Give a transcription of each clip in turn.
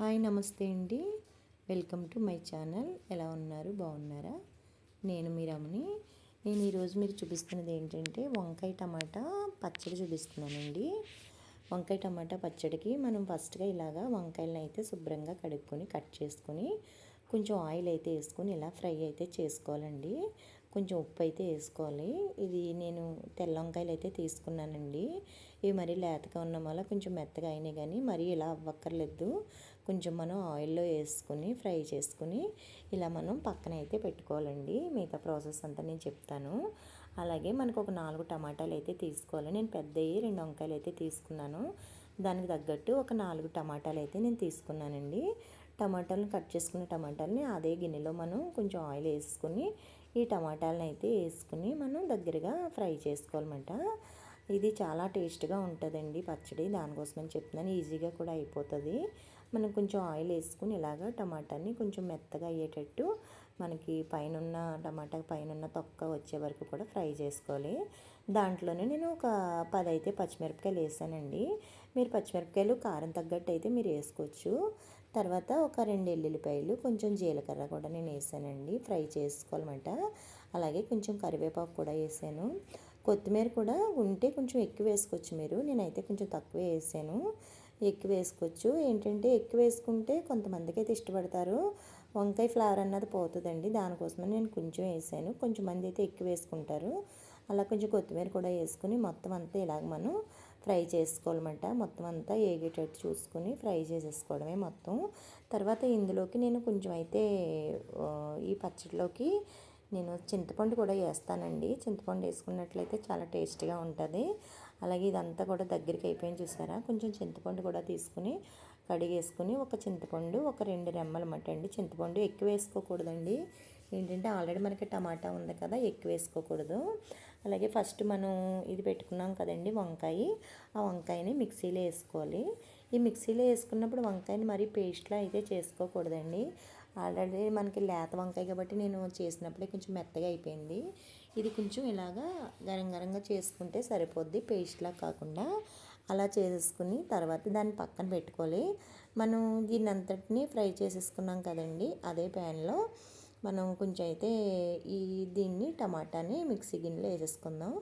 Hi నమస్తే అండి. Welcome to my channel. ఎలా ఉన్నారు? బాగున్నారా? నేను మీ రమణి. నేను ఈరోజు మీకు చూపిస్తున్నది ఏంటంటే వంకాయ టమాటా పచ్చడి చూపిస్తున్నానండి. వంకాయ టమాటా పచ్చడికి మనం ఫస్ట్గా ఇలాగా వంకాయలను అయితే శుభ్రంగా కడుక్కొని కట్ చేసుకొని కొంచెం ఆయిల్ అయితే వేసుకొని ఇలా ఫ్రై అయితే చేసుకోవాలండి. కొంచెం ఉప్పు అయితే వేసుకోవాలి. ఇది నేను తెల్ల వంకాయలు అయితే తీసుకున్నానండి. ఇవి మరీ లేతగా ఉన్న వల్ల కొంచెం మెత్తగా అయినాయి కానీ మరీ ఇలా అవ్వక్కర్లేదు. కొంచెం మనం ఆయిల్లో వేసుకుని ఫ్రై చేసుకుని ఇలా మనం పక్కన అయితే పెట్టుకోవాలండి. మిగతా ప్రాసెస్ అంతా నేను చెప్తాను. అలాగే మనకు ఒక నాలుగు టమాటాలు అయితే తీసుకోవాలి. నేను పెద్దవి రెండు వంకాయలు అయితే తీసుకున్నాను. దానికి తగ్గట్టు ఒక నాలుగు టమాటాలు అయితే నేను తీసుకున్నానండి. టమాటాలను కట్ చేసుకున్న టమాటాలని అదే గిన్నెలో మనం కొంచెం ఆయిల్ వేసుకుని ఈ టమాటాలను అయితే వేసుకుని మనం దగ్గరగా ఫ్రై చేసుకోవాలన్నమాట. ఇది చాలా టేస్ట్గా ఉంటుందండి పచ్చడి దానికోసమని చెప్తున్నాను. ఈజీగా కూడా అయిపోతుంది. మనం కొంచెం ఆయిల్ వేసుకుని ఇలాగా టమాటాని కొంచెం మెత్తగా అయ్యేటట్టు మనకి పైన టమాటా పైన తొక్క వచ్చే వరకు కూడా ఫ్రై చేసుకోవాలి. దాంట్లోనే నేను ఒక పది అయితే పచ్చిమిరపకాయలు వేసానండి. మీరు పచ్చిమిరపకాయలు కారం తగ్గట్టు అయితే మీరు వేసుకోవచ్చు. తర్వాత ఒక రెండు ఎల్లుల్లిపాయలు కొంచెం జీలకర్ర కూడా నేను వేసానండి. ఫ్రై చేసుకోవాలన్నమాట. అలాగే కొంచెం కరివేపాకు కూడా వేసాను. కొత్తిమీర కూడా ఉంటే కొంచెం ఎక్కువ వేసుకోవచ్చు మీరు. నేనైతే కొంచెం తక్కువ వేసాను. ఎక్కువ వేసుకోవచ్చు. ఏంటంటే ఎక్కువ వేసుకుంటే కొంతమందికి అయితే ఇష్టపడతారు. వంకాయ ఫ్లేవర్ అన్నది పోతుందండి. దానికోసమని నేను కొంచెం వేసాను. కొంచెం మంది అయితే ఎక్కువ వేసుకుంటారు. అలా కొంచెం కొత్తిమీర కూడా వేసుకుని మొత్తం అంతా ఇలాగ మనం ఫ్రై చేసుకోవాలన్నమాట. మొత్తం అంతా ఏగేటట్టు చూసుకొని ఫ్రై చేసేసుకోవడమే మొత్తం. తర్వాత ఇందులోకి నేను కొంచెం అయితే ఈ పచ్చడిలోకి నేను చింతపండు కూడా వేస్తానండి. చింతపండు వేసుకున్నట్లయితే చాలా టేస్ట్గా ఉంటుంది. అలాగే ఇదంతా కూడా దగ్గరికి అయిపోయింది చూసారా? కొంచెం చింతపండు కూడా తీసుకుని కడిగేసుకుని ఒక చింతపండు ఒక రెండు రెమ్మలు మట అండి. చింతపండు ఎక్కువ వేసుకోకూడదండి. ఏంటంటే ఆల్రెడీ మనకి టమాటా ఉంది కదా ఎక్కువ వేసుకోకూడదు. అలాగే ఫస్ట్ మనం ఇది పెట్టుకున్నాం కదండి వంకాయ. ఆ వంకాయని మిక్సీలో వేసుకోవాలి. ఈ మిక్సీలో వేసుకున్నప్పుడు వంకాయని మరీ పేస్ట్లో అయితే చేసుకోకూడదండి. ఆల్రెడీ మనకి లేత వంకాయ కాబట్టి నేను చేసినప్పుడే కొంచెం మెత్తగా అయిపోయింది. ఇది కొంచెం ఇలాగా గరం గరంగా చేసుకుంటే సరిపోద్ది పేస్ట్లా కాకుండా. అలా చేసేసుకుని తర్వాత దాన్ని పక్కన పెట్టుకోవాలి. మనం దీన్ని అంతటిని ఫ్రై చేసేసుకున్నాం కదండి అదే ప్యాన్లో మనం కొంచెం అయితే ఈ దీన్ని టమాటాని మిక్సీ గిన్నెలో వేసేసుకుందాం.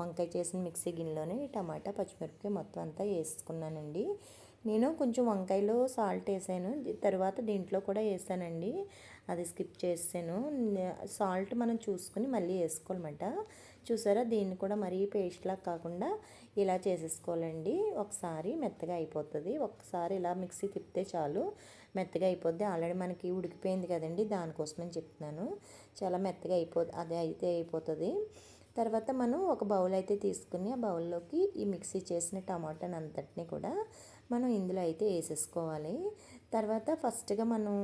వంకాయ చేసిన మిక్సీ గిన్నెలోనే టమాటా పచ్చిమిరపకాయ మొత్తం అంతా వేసుకున్నానండి. నేను కొంచెం వంకాయలో సాల్ట్ వేసాను. తర్వాత దీంట్లో కూడా వేసానండి. అది స్కిప్ చేసాను సాల్ట్ మనం చూసుకుని మళ్ళీ వేసుకోవాలన్నమాట. చూసారా? దీన్ని కూడా మరీ పేస్ట్లా కాకుండా ఇలా చేసేసుకోవాలండి. ఒకసారి మెత్తగా అయిపోతుంది. ఒకసారి ఇలా మిక్సీ తిప్పితే చాలు మెత్తగా అయిపోద్ది. ఆల్రెడీ మనకి ఉడికిపోయింది కదండి. దానికోసమని చెప్తున్నాను. చాలా మెత్తగా అయిపోతుంది అదే అయితే అయిపోతుంది. తర్వాత మనం ఒక బౌల్ అయితే తీసుకుని ఆ బౌల్లోకి ఈ మిక్సీ చేసిన టమాటాని అంతటిని కూడా మనం ఇందులో అయితే వేసేసుకోవాలి తర్వాత ఫస్ట్గా మనం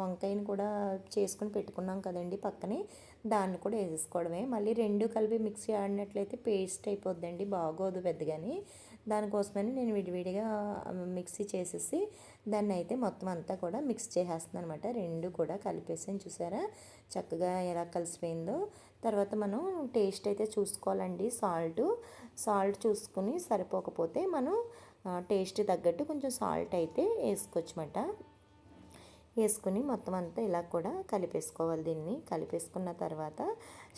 వంకాయని కూడా చేసుకుని పెట్టుకున్నాం కదండి పక్కనే దాన్ని కూడా వేసేసుకోవడమే మళ్ళీ రెండు కలిపి మిక్సీ ఆడినట్లయితే పేస్ట్ అయిపోద్దండి బాగోదు పెద్దగాని. దానికోసమని నేను విడివిడిగా మిక్సీ చేసేసి దాన్ని అయితే మొత్తం అంతా కూడా మిక్స్ చేసేస్తున్నాను అనమాట రెండు కూడా కలిపేసాను చూసారా? చక్కగా ఎలా కలిసిపోయిందో. తర్వాత మనం టేస్ట్ అయితే చూసుకోవాలండి సాల్ట్. సాల్ట్ చూసుకుని సరిపోకపోతే మనం టేస్ట్ తగ్గట్టు కొంచెం సాల్ట్ అయితే వేసుకోవచ్చమాట వేసుకుని మొత్తం అంతా ఇలా కూడా కలిపేసుకోవాలి దీన్ని. కలిపేసుకున్న తర్వాత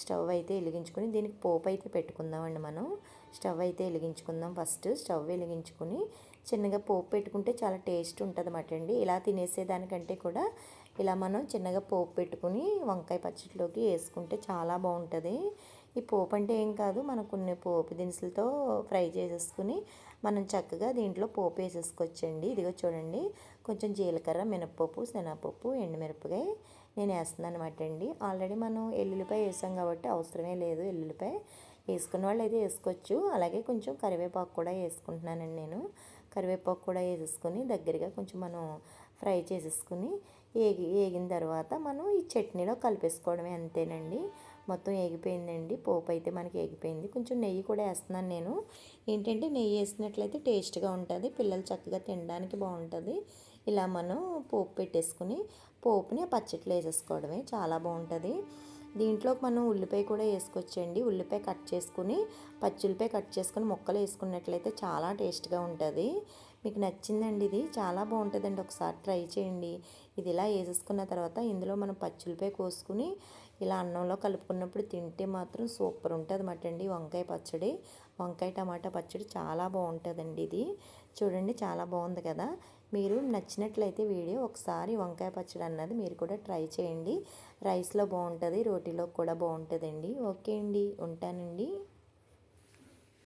స్టవ్ అయితే వెలిగించుకుని దీనికి పోపు అయితే పెట్టుకుందామండి మనం. స్టవ్ అయితే వెలిగించుకుందాం ఫస్ట్. స్టవ్ వెలిగించుకుని చిన్నగా పోపు పెట్టుకుంటే చాలా టేస్ట్ ఉంటుంది అన్నమాట అండి. ఇలా తినేసేదానికంటే కూడా ఇలా మనం చిన్నగా పోపు పెట్టుకుని వంకాయ పచ్చడిలోకి వేసుకుంటే చాలా బాగుంటుంది. ఈ పోపు అంటే ఏం కాదు మనం కొన్ని పోపు దినుసులతో ఫ్రై చేసేసుకుని మనం చక్కగా దీంట్లో పోపు వేసేసుకోవచ్చండి. ఇదిగో చూడండి కొంచెం జీలకర్ర మినప్పప్పు శనగపప్పు ఎండుమిరపకాయ నేను వేస్తున్నాను అనమాట అండి. ఆల్రెడీ మనం ఎల్లుల్లిపాయ వేసాం కాబట్టి అవసరమే లేదు ఎల్లుల్లిపాయ. వేసుకున్న వాళ్ళు అయితే వేసుకోవచ్చు. అలాగే కొంచెం కరివేపాకు కూడా వేసుకుంటున్నానండి నేను. కరివేపాకు కూడా వేసేసుకొని దగ్గరగా కొంచెం మనం ఫ్రై చేసేసుకుని ఏగి ఏగిన తర్వాత మనం ఈ చట్నీలో కలిపేసుకోవడమే అంతేనండి. మొత్తం ఏగిపోయిందండి. పోపు అయితే మనకి ఎగిపోయింది కొంచెం నెయ్యి కూడా వేస్తున్నాను నేను. ఏంటంటే నెయ్యి వేసినట్లయితే టేస్ట్గా ఉంటుంది. పిల్లలు చక్కగా తినడానికి బాగుంటుంది. ఇలా మనం పోపు పెట్టేసుకుని పోపుని పచ్చట్లు వేసేసుకోవడమే. చాలా బాగుంటుంది. దీంట్లో మనం ఉల్లిపాయ కూడా వేసుకోవచ్చండి. ఉల్లిపాయ కట్ చేసుకుని పచ్చి ఉల్లిపాయ కట్ చేసుకుని ముక్కలు వేసుకున్నట్లయితే చాలా టేస్ట్గా ఉంటుంది. మీకు నచ్చిందండి ఇది? చాలా బాగుంటుందండి. ఒకసారి ట్రై చేయండి. ఇది ఇలా వేసేసుకున్న తర్వాత ఇందులో మనం పచ్చులపై కోసుకుని ఇలా అన్నంలో కలుపుకున్నప్పుడు తింటే మాత్రం సూపర్ ఉంటుంది అన్నమాట అండి వంకాయ పచ్చడి. వంకాయ టమాటా పచ్చడి చాలా బాగుంటుందండి ఇది. చూడండి చాలా బాగుంది కదా. మీరు నచ్చినట్లయితే వీడియో ఒకసారి వంకాయ పచ్చడి అన్నది మీరు కూడా ట్రై చేయండి. రైస్లో బాగుంటుంది రోటీలో కూడా బాగుంటుందండి. ఓకే అండి ఉంటానండి.